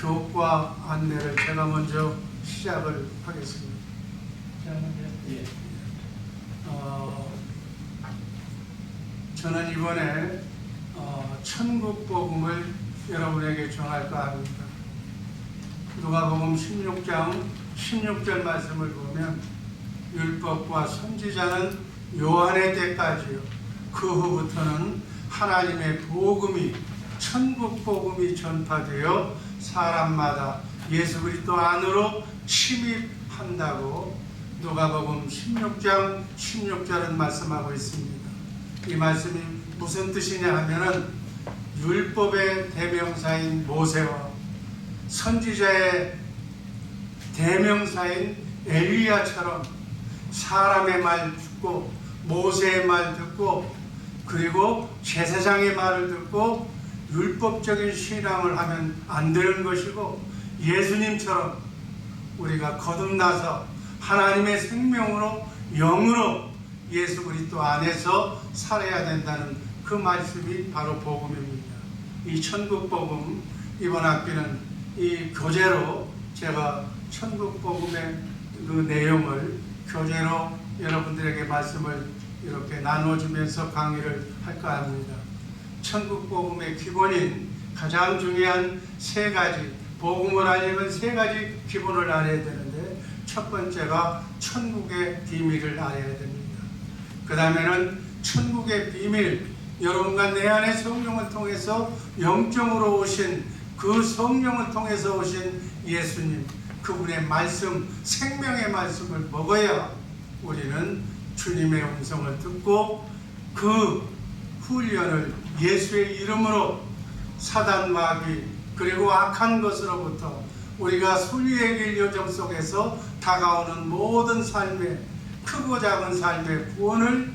교과 안내를 제가 먼저 시작을 하겠습니다. 예. 어, 저는 이번에 어, 천국 복음을 여러분에게 전할까 합니다. 누가복음 16장 16절 말씀을 보면 율법과 선지자는 요한의 때까지요. 그 후부터는 하나님의 복음이 천국 복음이 전파되어 사람마다 예수 그리스도 안으로 침입한다고 누가복음 16장 16절은 말씀하고 있습니다. 이 말씀이 무슨 뜻이냐 하면은 율법의 대명사인 모세와 선지자의 대명사인 엘리야처럼 사람의 말 듣고 모세의 말 듣고 그리고 제사장의 말을 듣고 율법적인 신앙을 하면 안 되는 것이고 예수님처럼 우리가 거듭나서 하나님의 생명으로 영으로 예수 그리스도 안에서 살아야 된다는 그 말씀이 바로 복음입니다. 이 천국 복음 이번 학기는 이 교재로 제가 천국 복음의 그 내용을 교재로 여러분들에게 말씀을 이렇게 나눠주면서 강의를 할까 합니다. 천국 복음의 기본인 가장 중요한 세 가지 복음을 알려면 세 가지 기본을 알아야 되는데 첫 번째가 천국의 비밀을 알아야 됩니다. 그 다음에는 천국의 비밀 여러분과 내 안에 성령을 통해서 영적으로 오신 그 성령을 통해서 오신 예수님 그분의 말씀 생명의 말씀을 먹어야 우리는 주님의 음성을 듣고 그 훈련을 예수의 이름으로 사단 마귀 그리고 악한 것으로부터 우리가 순리의 길 여정 속에서 다가오는 모든 삶의 크고 작은 삶의 구원을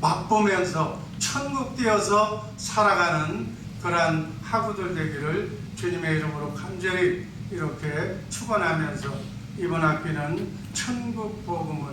맛보면서 천국 되어서 살아가는 그러한 하구들 되기를 주님의 이름으로 간절히 이렇게 축원하면서 이번 학기는 천국 복음을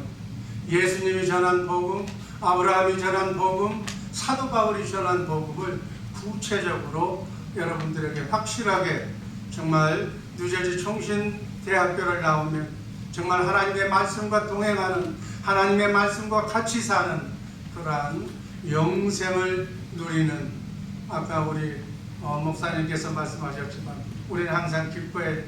예수님이 전한 복음, 아브라함이 전한 복음, 사도 바울이 전한 복음을 구체적으로 여러분들에게 확실하게 정말 뉴저지 총신 대학교를 나오면 정말 하나님의 말씀과 동행하는 하나님의 말씀과 같이 사는 그러한 영생을 누리는 아까 우리 어, 목사님께서 말씀하셨지만 우리는 항상 기뻐해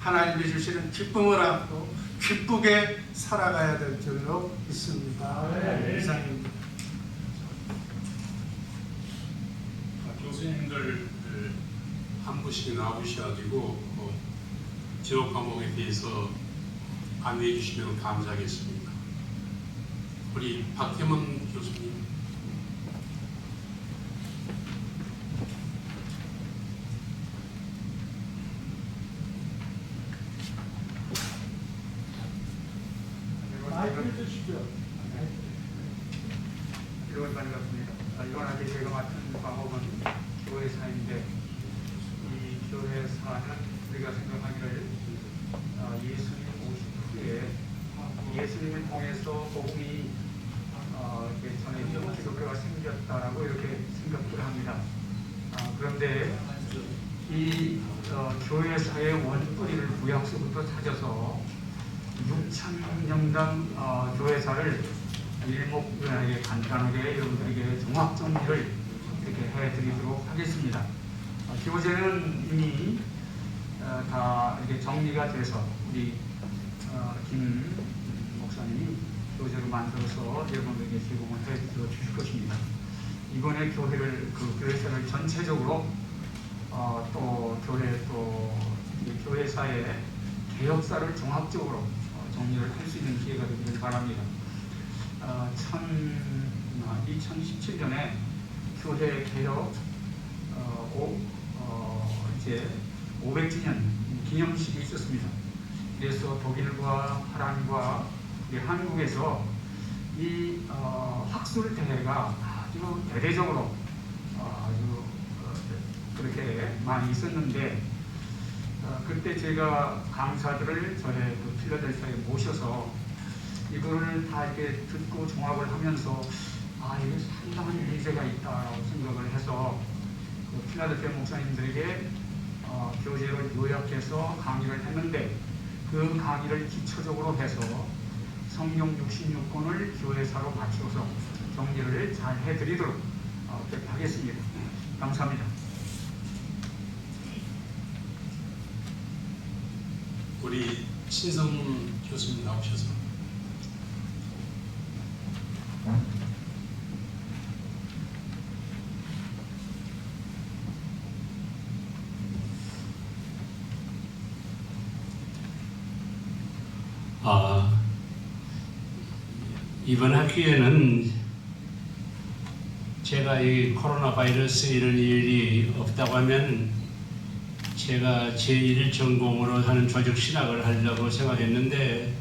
하나님이 주시는 기쁨을 안고 기쁘게 살아가야 될 줄로 믿습니다. 네. 이상입니다. 교수님들 한 분씩 나오셔가지고 어, 지역 과목에 대해서 안내해 주시면 감사하겠습니다. 우리 박태문 교수님. 주십시오. 여러분 반갑습니다. 아, 이번 학기 제가 맡은 과목은 사인데 이 교회 사는 우리가 생각하기를 아, 예수님 오신 후에 예수님을 통해서 복음이 어, 이렇게 전해지고 기독교가 생겼다라고 이렇게 생각을 합니다. 아, 그런데 이 어, 교회사의 원뿌리를 구약서부터 찾아서 6천 년간 어, 교회사를 일목요연하게 간단하게 여러분들에게 종합 정리를 이렇게 해드리도록 하겠습니다. 어, 교재는 이미 어, 다 이렇게 정리가 돼서 우리 어, 김 목사님이 교재로 만들어서 여러분들에게 제공을 해 주실 것입니다. 이번에 교회를 그 교회사를 전체적으로 어, 또 교회 또이 교회사의 개혁사를 종합적으로 어, 정리를 할 수 있는 기회가 되기를 바랍니다. 어, 천, 어, 2017년에 교회 개혁 어, 오, 어, 이제 500주년 기념식이 있었습니다. 그래서 독일과 파란과 우리 한국에서 이 어, 학술 대회가 아주 대대적으로 어, 아주 어, 그렇게 많이 있었는데 어, 그때 제가 강사들을 저의 그 필라델피아에 모셔서 이거를 다 이렇게 듣고 종합을 하면서 아 이게 상당한 문제가 있다라고 생각을 해서 그 필라델피아 목사님들에게 어, 교재를 요약해서 강의를 했는데 그 강의를 기초적으로 해서 성경 66권을 교회사로 맞춰서 정리를 잘 해드리도록 어, 하겠습니다. 감사합니다. 우리 신성 교수님 나오셔서 아, 이번 학기에는 제가 이 코로나 바이러스 이런 일이 없다고 하면 제가 제1 전공으로 하는 조직 신학을 하려고 생각했는데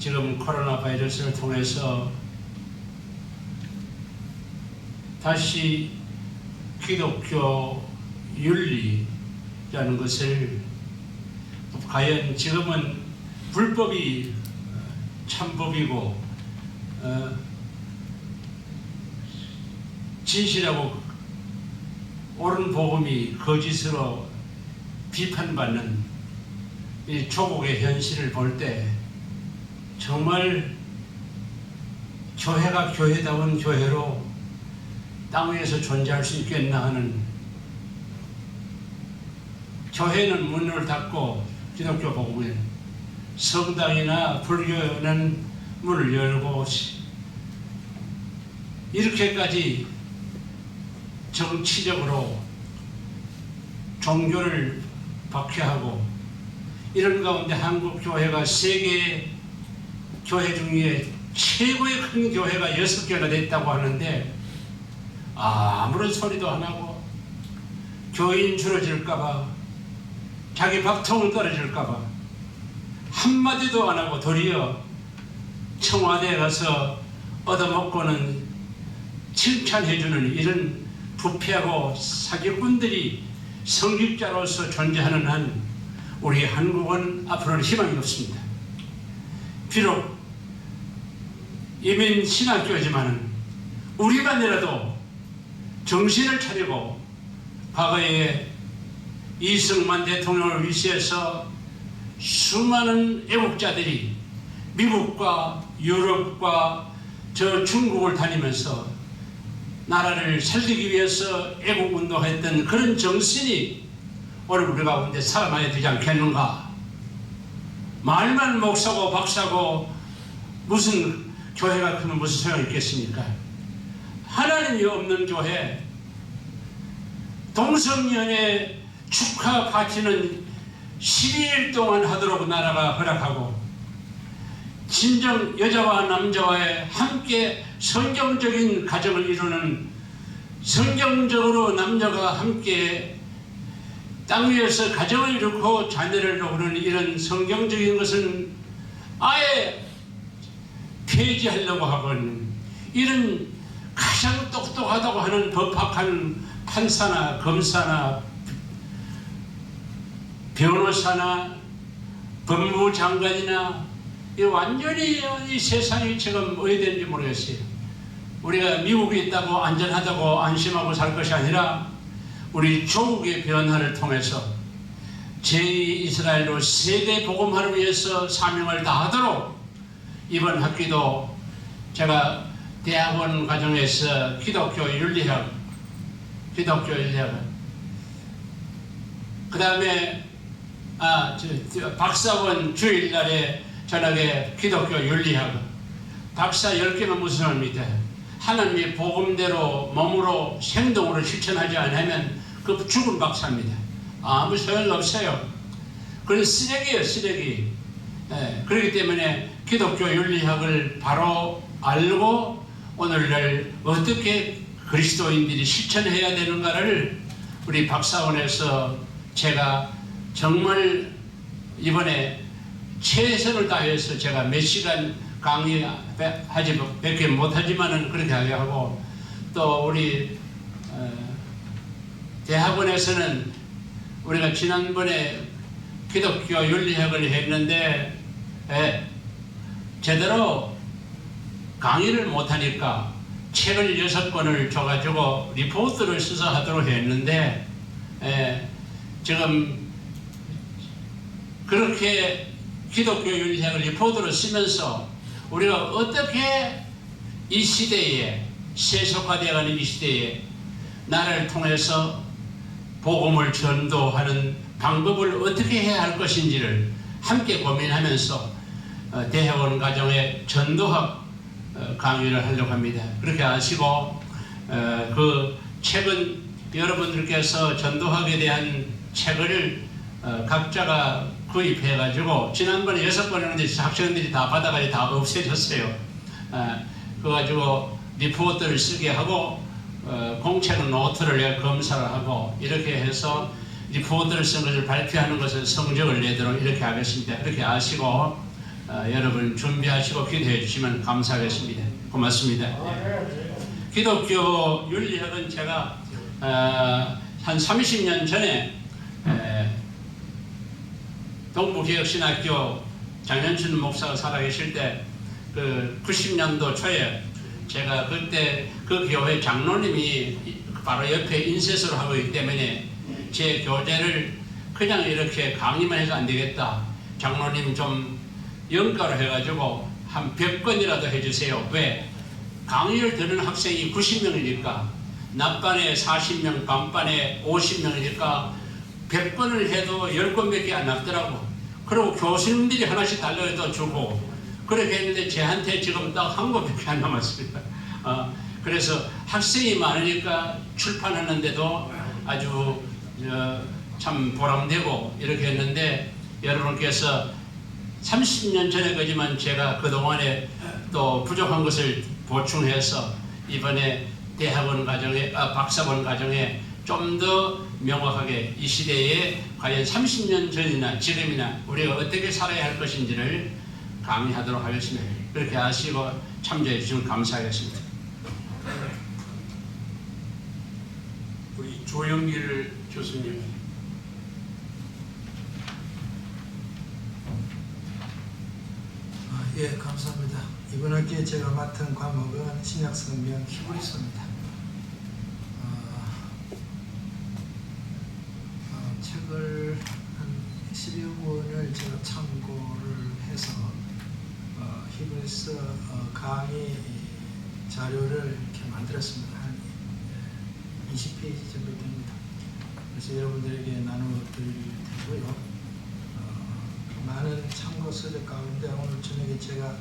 지금 코로나 바이러스를 통해서 다시 기독교 윤리라는 것을 과연 지금은 불법이 참법이고 어, 진실하고 옳은 복음이 거짓으로 비판받는 이 조국의 현실을 볼 때 정말 교회가 교회다운 교회로 땅 위에서 존재할 수 있겠나 하는 교회는 문을 닫고 기독교 복음은 성당이나 불교는 문을 열고 이렇게까지 정치적으로 종교를 박해하고 이런 가운데 한국 교회가 세계 교회 중에 최고의 큰 교회가 여섯 개가 됐다고 하는데 아무런 소리도 안 하고 교인 줄어질까봐 자기 밥통을 떨어질까봐 한마디도 안 하고 도리어 청와대에 가서 얻어먹고는 칭찬해주는 이런 부패하고 사기꾼들이 성직자로서 존재하는 한 우리 한국은 앞으로는 희망이 없습니다. 비록 이민 신학교지만은 우리만이라도 정신을 차리고 과거에 이승만 대통령을 위시해서 수많은 애국자들이 미국과 유럽과 저 중국을 다니면서 나라를 살리기 위해서 애국 운동했던 그런 정신이 오늘 우리 가운데 살아나야 되지 않겠는가? 말만 목사고 박사고 무슨 교회가 크면 무슨 소용이 있겠습니까? 하나님이 없는 교회 동성연애 축하 파티는 12일 동안 하도록 나라가 허락하고 진정 여자와 남자와의 함께 성경적인 가정을 이루는 성경적으로 남녀가 함께 땅 위에서 가정을 이루고 자녀를 놓는 이런 성경적인 것은 아예 폐지하려고 하건 이런 가장 똑똑하다고 하는 법학한 판사나 검사나 변호사나 법무부 장관이나 이 완전히 이 세상이 지금 어디 되는지 모르겠어요. 우리가 미국에 있다고 안전하다고 안심하고 살 것이 아니라 우리 조국의 변화를 통해서 제2이스라엘로 세계 복음화를 위해서 사명을 다하도록 이번 학기도 제가 대학원 과정에서 기독교 윤리학, 기독교 윤리학, 그 다음에 아, 저, 저 박사원 주일날에 저녁에 기독교 윤리학 박사 10개면 무슨 의미입니까? 하나님의 복음대로 몸으로 행동으로 실천하지 않으면 그 죽은 박사입니다. 아무 소용 없어요. 그건 쓰레기예요, 쓰레기. 예, 그렇기 때문에 기독교 윤리학을 바로 알고 오늘날 어떻게 그리스도인들이 실천해야 되는가를 우리 박사원에서 제가 정말 이번에 최선을 다해서 제가 몇 시간 강의하지 몇개 못하지만은 그렇게 하고 또 우리 어, 대학원에서는 우리가 지난번에 기독교 윤리학을 했는데 예, 제대로 강의를 못하니까 책을 여섯 권을 줘가지고 리포트를 써서 하도록 했는데 에, 지금 그렇게 기독교 윤리학을 리포트로 쓰면서 우리가 어떻게 이 시대에 세속화되어가는 이 시대에 나를 통해서 복음을 전도하는 방법을 어떻게 해야 할 것인지를 함께 고민하면서 어, 대학원 과정에 전도학 어, 강의를 하려고 합니다. 그렇게 아시고 어, 그 책은 여러분들께서 전도학에 대한 책을 어, 각자가 구입해 가지고 지난번에 여섯 번 했는데 학생들이 다 받아가지고 다 없애졌어요. 어, 그거 가지고 리포트를 쓰게 하고 어, 공책 노트를 검사를 하고 이렇게 해서 리포트를 쓴 것을 발표하는 것을 성적을 내도록 이렇게 하겠습니다. 이렇게 아시고 어, 여러분 준비하시고 기도해 주시면 감사하겠습니다. 고맙습니다. 예. 기독교 윤리학은 제가 어, 한 30년 전에 에, 동부개혁신학교 장현춘 목사가 살아계실 때 그 90년도 초에 제가 그때 그 교회 장로님이 바로 옆에 인쇄소를 하고 있기 때문에 제 교재를 그냥 이렇게 강의만 해서 안 되겠다. 장로님 좀 연가로 해가지고 한 100건이라도 해주세요. 왜? 강의를 듣는 학생이 90명이니까 낮반에 40명, 밤반에 50명이니까 100번을 해도 10건밖에 안 남더라고. 그리고 교수님들이 하나씩 달려도 주고 그렇게 했는데 제한테 지금 딱 한 권밖에 안 남았습니다. 어, 그래서 학생이 많으니까 출판하는데도 아주 어, 참 보람되고 이렇게 했는데 여러분께서 30년 전에 거지만 제가 그동안에 또 부족한 것을 보충해서 이번에 대학원 과정에 아, 박사원 과정에 좀더 명확하게 이 시대에 과연 30년 전이나 지금이나 우리가 어떻게 살아야 할 것인지를 강의하도록 하겠습니다. 그렇게 하시고 참조해 주시면 감사하겠습니다. 우리 조영길 교수님. 아, 예, 감사합니다. 이번 학기에 제가 맡은 과목은 신약성경 히브리서입니다. 어, 어, 책을 한 10여 권을 제가 참고를 해서 어, 히브리서 어, 강의 자료를 이렇게 만들었습니다. 한 20페이지 정도 됩니다. 그래서 여러분들에게 나누어 드릴 테고요. 어, 많은 참고 서적 가운데 오늘 저녁에 제가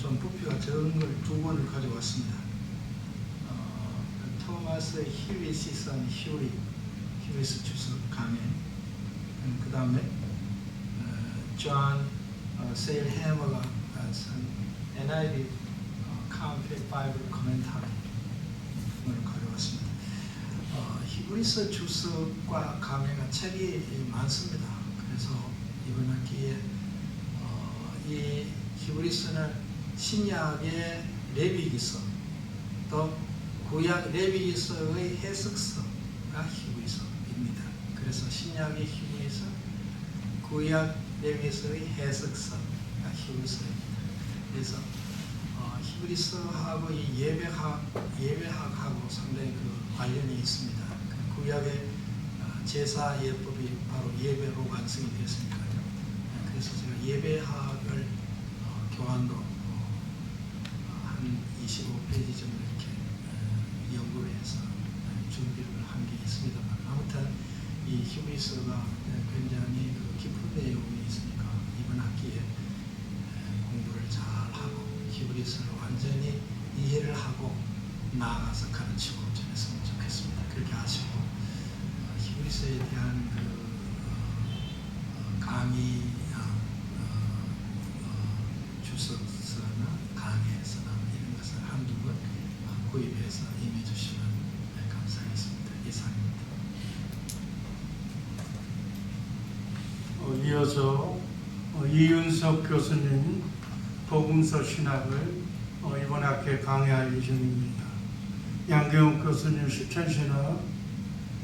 좀 부피가 적은 걸 두 권을 가져왔습니다. 어, 토마스 히리시 선 휴리 히리스 주석 강의 그 다음에 어, 존 어, 세일 해머가 어, 쓴 NIV 어, 카운트 바이블 코멘타리 을 가져왔습니다. 어, 히브리서 주석과 강해가 책이 많습니다. 그래서 이번 학기에 어, 이 히브리서는 신약의 레위기서 또 구약 레위기서의 해석서가 히브리서입니다. 그래서 신약의 히브리서, 구약 레위기서의 해석서가 히브리서입니다. 그래서 어, 히브리서하고 이 예배학 예배학하고 상당히 그 관련이 있습니다. 그 구약의 어, 제사 예법이 바로 예배로 완성이 되었으니까요. 어, 그래서 제가 예배학을 어, 교환도 어, 한 25페이지 정도 이렇게 어, 연구를 해서 어, 준비를 한 게 있습니다만 아무튼 이 히브리서가 어, 굉장히 그 깊은 내용이 있으니까 이번 학기에 에, 나아가서 가르치고 전했으면 좋겠습니다. 그렇게 하시고 어, 히브리서에 대한 그 어, 어, 강의 어, 어, 어, 주석서나 강의서나 이런 것을 한두 번 어, 구입해서 임해 주시면 네, 감사하겠습니다. 이상입니다. 어, 이어서 어, 이윤석 교수님 복음서 신학을 어, 이번 학기에 강의할 예정입니다. 양경욱 교수님 실천신학,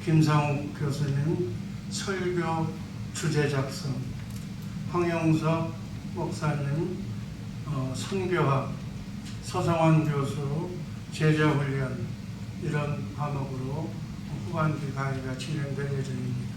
김상욱 교수님 설교 주제 작성, 황영석 목사님 어, 성교학, 서성환 교수 제자 훈련 이런 과목으로 후반기 강의가 진행될 예정입니다.